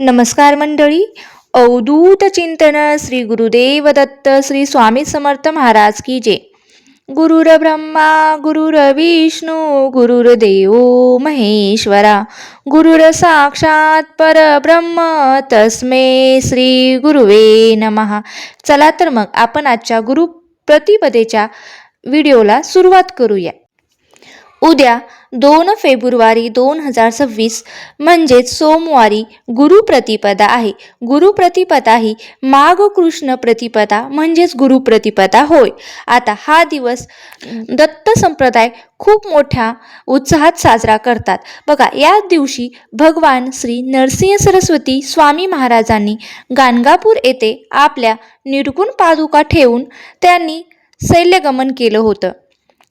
नमस्कार मंडळी. अवधूत चिंतन श्री गुरुदेव दत्त श्री स्वामी समर्थ महाराज की जय. गुरुर ब्रह्मा गुरुर विष्णू गुरुर्देव महेश्वरा. गुरुर साक्षात परब्रह्म तस्मे श्री गुरुवे नमहा चला तर मग आपण आजच्या गुरु प्रतिपदेच्या व्हिडिओला सुरुवात करूया. उद्या दोन फेब्रुवारी दोन हजार सव्वीस म्हणजेच सोमवारी गुरुप्रतिपदा आहे. गुरुप्रतिपदा ही माघ कृष्ण प्रतिपदा म्हणजेच गुरुप्रतिपदा होय. आता हा दिवस दत्त संप्रदाय खूप मोठ्या उत्साहात साजरा करतात. बघा या दिवशी भगवान श्री नरसिंह सरस्वती स्वामी महाराजांनी गाणगापूर येथे आपल्या निर्गुण पादुका ठेवून त्यांनी शैल्यगमन केलं होतं.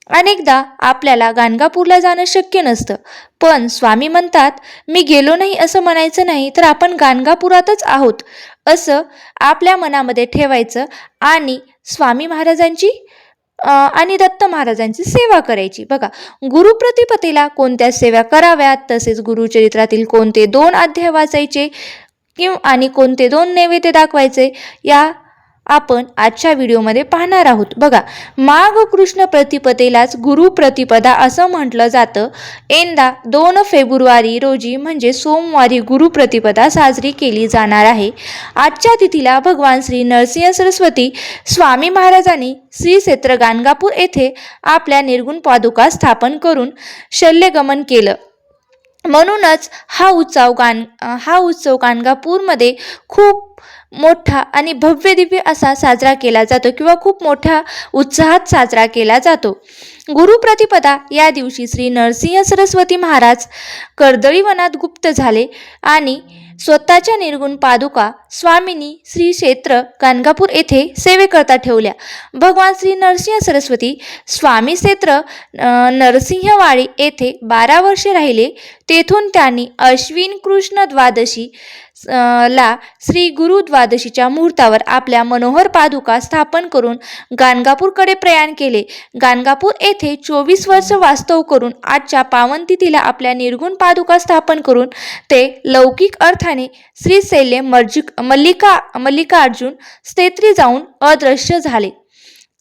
अनेकदा आपल्याला गाणगापूरला जाणं शक्य नसतं. पण स्वामी म्हणतात मी गेलो नाही असं म्हणायचं नाही तर आपण गाणगापुरातच आहोत. असं आपल्या मनामध्ये ठेवायचं आणि स्वामी महाराजांची आणि दत्त महाराजांची सेवा करायची. बघा गुरुप्रतिपतीला कोणत्या सेवा कराव्यात? तसेच गुरुचरित्रातील कोणते दोन अध्याय वाचायचे? किंवा आणि कोणते दोन नैवेद्य दाखवायचे? या आपण आजच्या व्हिडिओमध्ये पाहणार आहोत. बघा माघ कृष्ण प्रतिपदेलाच गुरुप्रतिपदा असं म्हटलं जातं. यंदा दोन फेब्रुवारी रोजी म्हणजे सोमवारी गुरुप्रतिपदा साजरी केली जाणार आहे. आजच्या तिथीला भगवान श्री नरसिंह सरस्वती स्वामी महाराजांनी श्री क्षेत्र गाणगापूर येथे आपल्या निर्गुण पादुका स्थापन करून शल्यगमन केलं. म्हणूनच हा उत्सव गाण हा उत्सव गाणगापूरमध्ये खूप मोठा आणि भव्य दिव्य असा साजरा केला जातो किंवा खूप मोठ्या उत्साहात साजरा केला जातो. गुरुप्रतिपदा या दिवशी श्री नरसिंह सरस्वती महाराज कर्दळी वनात गुप्त झाले आणि स्वतःच्या निर्गुण पादुका स्वामिनी श्री क्षेत्र गाणगापूर येथे सेवेकरता ठेवल्या. भगवान श्री नरसिंह सरस्वती स्वामी क्षेत्र नरसिंहवाडी येथे बारा वर्षे राहिले. तेथून त्यांनी अश्विन कृष्ण द्वादशी ला श्री गुरु द्वादशीच्या मुहूर्तावर आपल्या मनोहर पादुका स्थापन करून गाणगापूरकडे प्रयाण केले. गाणगापूर येथे चोवीस वर्ष वास्तव करून आजच्या पावनतिथीला आपल्या निर्गुण पादुका स्थापन करून ते लौकिक अर्थाने श्रीशैल्य मर्जिक मल्लिका मल्लिकार्जुन स्तेत्री जाऊन अदृश्य झाले.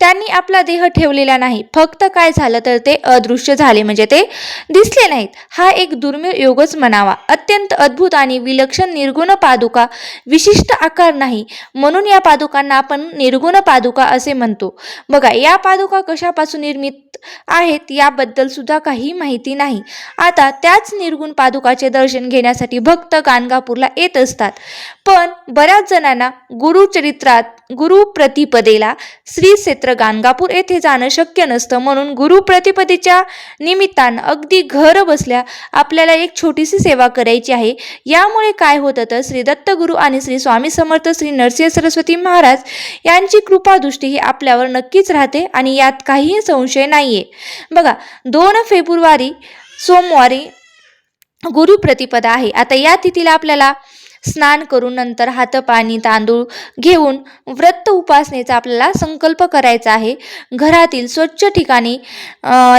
त्यांनी आपला देह ठेवलेला नाही. फक्त काय झालं तर ते अदृश्य झाले. म्हणजे ते दिसले नाहीत. हा एक दुर्मिळ योगच म्हणावा. अत्यंत अद्भुत आणि विलक्षण निर्गुण पादुका विशिष्ट आकार नाही. म्हणून या पादुकांना आपण निर्गुण पादुका असे म्हणतो. बघा या पादुका कशापासून निर्मित आहेत याबद्दल सुद्धा काही माहिती नाही. आता त्याच निर्गुण पादुकाचे दर्शन घेण्यासाठी भक्त गाणगापूरला येत असतात. पण बऱ्याच जणांना गुरुचरित्रात गुरु प्रतिपदेला श्री क्षेत्र गाणगापूर येथे जाणं शक्य नसतं. म्हणून गुरु प्रतिपदेच्या निमित्तानं अगदी घर बसल्या आपल्याला एक छोटीशी सेवा करायची आहे. यामुळे काय होतं तर श्री दत्तगुरु आणि श्री स्वामी समर्थ श्री नरसिंह सरस्वती महाराज यांची कृपादृष्टी ही आपल्यावर नक्कीच राहते आणि यात काहीही संशय नाही आहे बघा दोन फेब्रुवारी सोमवारी गुरुप्रतिपदा आहे. आता या तिथीला आपल्याला स्नान करून नंतर हातपाणी तांदूळ घेऊन व्रत उपासनेचा आपल्याला संकल्प करायचा आहे. घरातील स्वच्छ ठिकाणी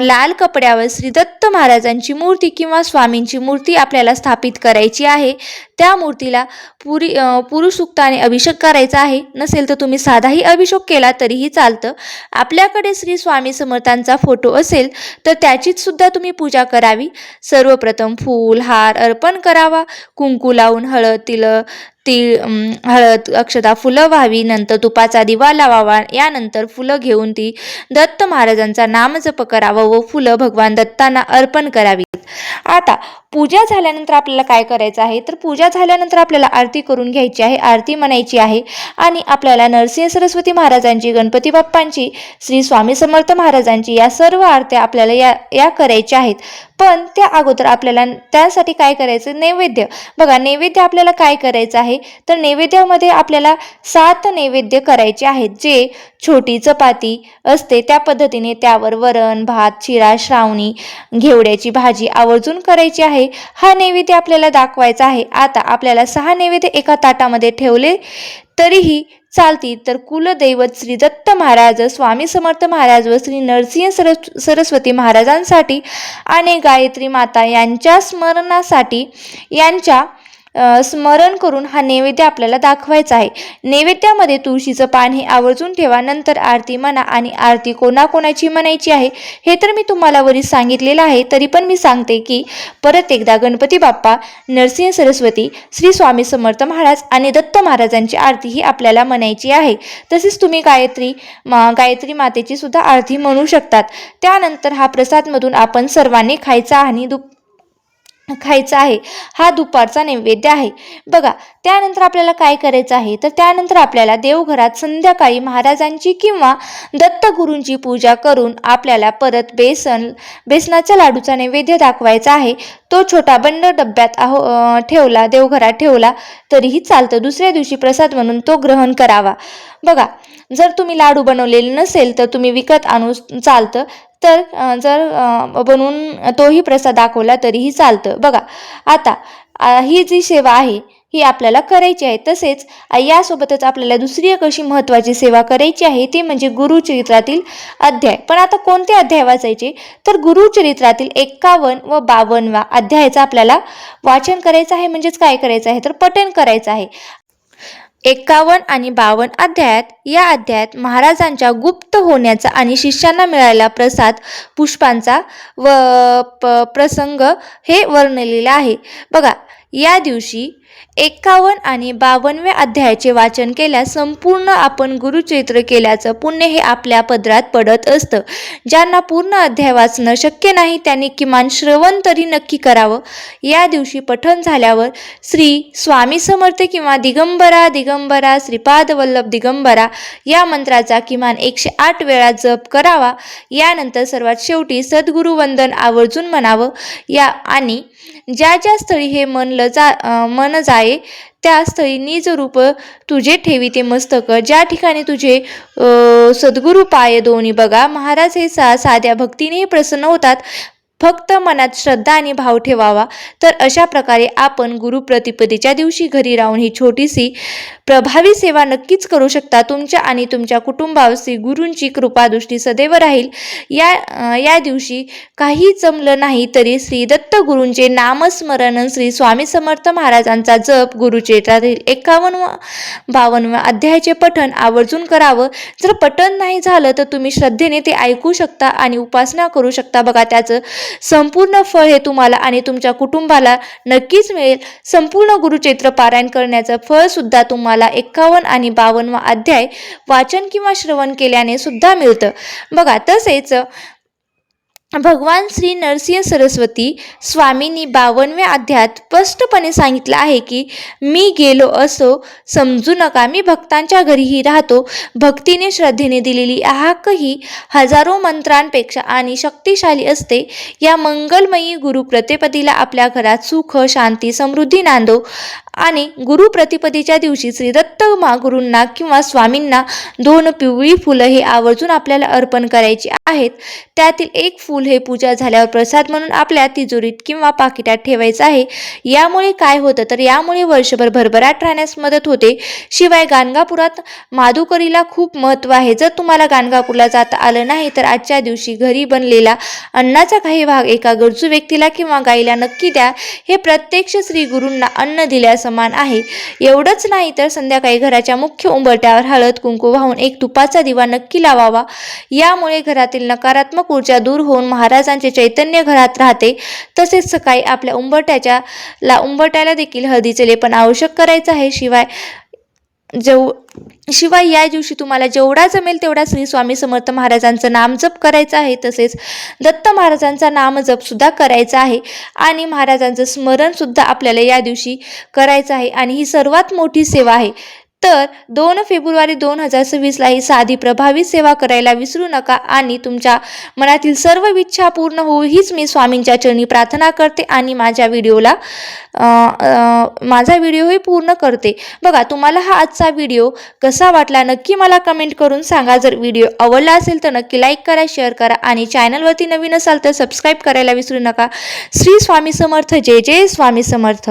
लाल कपड्यावर श्री दत्त महाराजांची मूर्ती किंवा स्वामींची मूर्ती आपल्याला स्थापित करायची आहे. त्या मूर्तीला पुरी पुरुषुक्ताने अभिषेक करायचा आहे. नसेल तर तुम्ही साधाही अभिषेक केला तरीही चालतं. आपल्याकडे श्री स्वामी समर्थांचा फोटो असेल तर त्याचीच सुद्धा तुम्ही पूजा करावी. सर्वप्रथम फूल हार अर्पण करावा. कुंकू लावून हळद తిల ती हळद अक्षता फुलं व्हावी नंतर तुपाचा दिवा लावावा यानंतर फुलं घेऊन ती दत्त महाराजांचा नामजप करावा व फुलं भगवान दत्तांना अर्पण करावीत. आता पूजा झाल्यानंतर आपल्याला काय करायचं आहे? तर पूजा झाल्यानंतर आपल्याला आरती करून घ्यायची आहे आरती म्हणायची आहे आणि आपल्याला नरसिंह सरस्वती महाराजांची गणपती बाप्पांची श्री स्वामी समर्थ महाराजांची या सर्व आरत्या आपल्याला या या करायच्या आहेत. पण त्या अगोदर आपल्याला त्यासाठी काय करायचं? नैवेद्य. बघा नैवेद्य आपल्याला काय करायचं आहे? तर नैवेद्यामध्ये आपल्याला सात नैवेद्य करायचे आहेत जे छोटी चपाती असते त्या पद्धतीने त्यावर वरण भात शिरा श्रावणी घेवड्याची भाजी आवर्जून करायची आहे. हा नैवेद्य आपल्याला दाखवायचा आहे. आता आपल्याला सहा नैवेद्य एका ताटामध्ये ठेवले तरीही चालतील. तर कुलदैवत श्री दत्त महाराज स्वामी समर्थ महाराज व श्री नरसिंह सरस सरस्वती महाराजांसाठी आणि गायत्री माता यांच्या स्मरणासाठी यांच्या स्मरण करून हा नैवेद्य आपल्याला दाखवायचा आहे. नैवेद्यामध्ये तुळशीचं पान हे आवर्जून ठेवा नंतर आरती म्हणा आणि आरती कोणाकोणाची म्हणायची आहे हे तर मी तुम्हाला वरील सांगितलेलं आहे तरी पण मी सांगते की परत एकदा गणपती बाप्पा नरसिंह सरस्वती श्री स्वामी समर्थ महाराज आणि दत्त महाराजांची आरती ही आपल्याला म्हणायची आहे. तसेच तुम्ही गायत्री मा गायत्री मातेची सुद्धा आरती म्हणू शकतात. त्यानंतर हा प्रसादमधून आपण सर्वांनी खायचा आणि दुप खायचा आहे. हा दुपारचा नैवेद्य आहे. बघा त्यानंतर आपल्याला काय करायचं आहे? तर त्यानंतर आपल्याला देवघरात संध्याकाळी महाराजांची किंवा दत्तगुरूंची पूजा करून आपल्याला परत बेसन बेसनाच्या लाडूचा नैवेद्य दाखवायचा आहे. तो छोटा बंड डब्यात आहो ठेवला देवघरात ठेवला तरीही चालतं. दुसऱ्या दिवशी प्रसाद म्हणून तो ग्रहण करावा. बघा जर तुम्ही लाडू बनवलेले नसेल तर तुम्ही विकत आणू चालतं. तर जर बनवून तोही प्रसाद दाखवला तरीही चालतं. बघा आता ही जी सेवा आहे ही आपल्याला करायची आहे. तसेच यासोबतच आपल्याला दुसरी एक अशी महत्त्वाची सेवा करायची आहे ती म्हणजे गुरुचरित्रातील अध्याय. पण आता कोणते अध्याय वाचायचे? तर गुरुचरित्रातील एक्कावन्न व बावन्नवा अध्यायाचं आपल्याला वाचन करायचं आहे. म्हणजेच काय करायचं आहे? तर पठण करायचं आहे. एक्कावन्न आणि बावन्न अध्यायात या अध्यायात महाराजांच्या गुप्त होण्याचा आणि शिष्यांना मिळालेला प्रसाद पुष्पांचा व प प्रसंग हे वर्णलेले आहे. बघा या दिवशी एक्कावन्न आणि बावन्नव्या अध्यायाचे वाचन केल्यास संपूर्ण आपण गुरुचरित्र केल्याचं पुण्य हे आपल्या पदरात पडत असतं. ज्यांना पूर्ण अध्याय वाचणं शक्य नाही त्यांनी किमान श्रवण तरी नक्की करावं. या दिवशी पठण झाल्यावर श्री स्वामी समर्थ किंवा दिगंबरा दिगंबरा श्रीपाद वल्लभ दिगंबरा या मंत्राचा किमान एकशे आठ वेळा जप करावा. यानंतर सर्वात शेवटी सद्गुरुवंदन आवर्जून म्हणावं. या आणि ज्या ज्या स्थळी हे मनलं जा मन जाये. त्या स्थळी निज रूप तुझे ठेवी ते मस्तक. ज्या ठिकाणी तुझे सद्गुरु सद्गुरू पाय दोन्ही बघा. महाराज हे सा साध्या भक्तीनेही प्रसन्न होतात. फक्त मनात श्रद्धा आणि भाव ठेवावा. तर अशा प्रकारे आपण गुरुप्रतिपदेच्या दिवशी घरी राहून ही छोटीशी प्रभावी सेवा नक्कीच करू शकता. तुमच्या आणि तुमच्या कुटुंबावर श्री गुरूंची कृपादृष्टी सदैव राहील. या या दिवशी काही जमलं नाही तरी श्री दत्त गुरूंचे नामस्मरण श्री स्वामी समर्थ महाराजांचा जप गुरुचरित्रातील एकावन्न बावन्न अध्यायाचे पठण आवर्जून करावं. जर पठण नाही झालं तर तुम्ही श्रद्धेने ते ऐकू शकता आणि उपासना करू शकता. बघा त्याचं संपूर्ण फळ हे तुम्हाला आणि तुमच्या कुटुंबाला नक्कीच मिळेल. संपूर्ण गुरुचैत्र पारायण करण्याचं फळ सुद्धा तुम्हाला एक्कावन्न आणि बावन्न अध्याय वाचन किंवा श्रवण केल्याने सुद्धा मिळतं. बघा तसेच भगवान श्री नरसिंह सरस्वती स्वामींनी बावनव्या अध्यात स्पष्टपणे सांगितलं आहे की मी गेलो असो समजू नका मी भक्तांच्या घरीही राहतो. भक्तीने श्रद्धेने दिलेली हाकही हजारो मंत्रांपेक्षा आणि शक्तिशाली असते. या मंगलमयी गुरुप्रतिपदीला आपल्या घरात सुख शांती समृद्धी नांदो. आणि गुरुप्रतिपदेच्या दिवशी श्री दत्त महागुरूंना किंवा स्वामींना दोन पिवळी फुलं हे आवर्जून आपल्याला अर्पण करायची आहेत. त्यातील एक फूल हे पूजा झाल्यावर प्रसाद म्हणून आपल्या तिजोरीत किंवा पाकिटात ठेवायचं आहे. यामुळे काय होतं? तर यामुळे वर्षभर भरभराट राहण्यास मदत होते. शिवाय गाणगापुरात माधुकरीला खूप महत्त्व आहे. जर तुम्हाला गाणगापूरला जाता आलं नाही तर आजच्या दिवशी घरी बनलेला अन्नाचा काही भाग एका गरजू व्यक्तीला किंवा गाईला नक्की द्या. हे प्रत्यक्ष श्री गुरूंना अन्न दिल्यास समान आहे. एवढंच नाही तर संध्याकाळी घराच्या मुख्य उंबरट्यावर हळद कुंकू वाहून एक तुपाचा दिवा नक्की लावावा. यामुळे घरातील नकारात्मक ऊर्जा दूर होऊन महाराजांचे चैतन्य घरात राहते. तसेच सकाळी आपल्या उंबरट्याच्या ला उंबरट्याला देखील हळदीचे लेपन आवश्यक करायचं आहे. शिवाय जेव शिवाय या दिवशी तुम्हाला जेवढा जमेल तेवढा श्री स्वामी समर्थ महाराजांचं नामजप करायचं आहे तसेच दत्त महाराजांचा नामजप सुद्धा करायचा आहे आणि महाराजांचं स्मरणसुद्धा आपल्याला या दिवशी करायचं आहे. आणि ही सर्वात मोठी सेवा आहे. तर दोन फेब्रुवारी दोन हजार सव्वीसला ही साधी प्रभावी सेवा करायला विसरू नका आणि तुमच्या मनातील सर्व इच्छा पूर्ण होऊ हीच मी स्वामींच्या चरणी प्रार्थना करते आणि माझ्या व्हिडिओला माझा व्हिडिओही पूर्ण करते. बघा तुम्हाला हा आजचा व्हिडिओ कसा वाटला नक्की मला कमेंट करून सांगा. जर व्हिडिओ आवडला असेल तर नक्की लाईक करा शेअर करा आणि चॅनलवरती नवीन असाल तर सबस्क्राईब करायला विसरू नका. श्री स्वामी समर्थ. जय जय स्वामी समर्थ.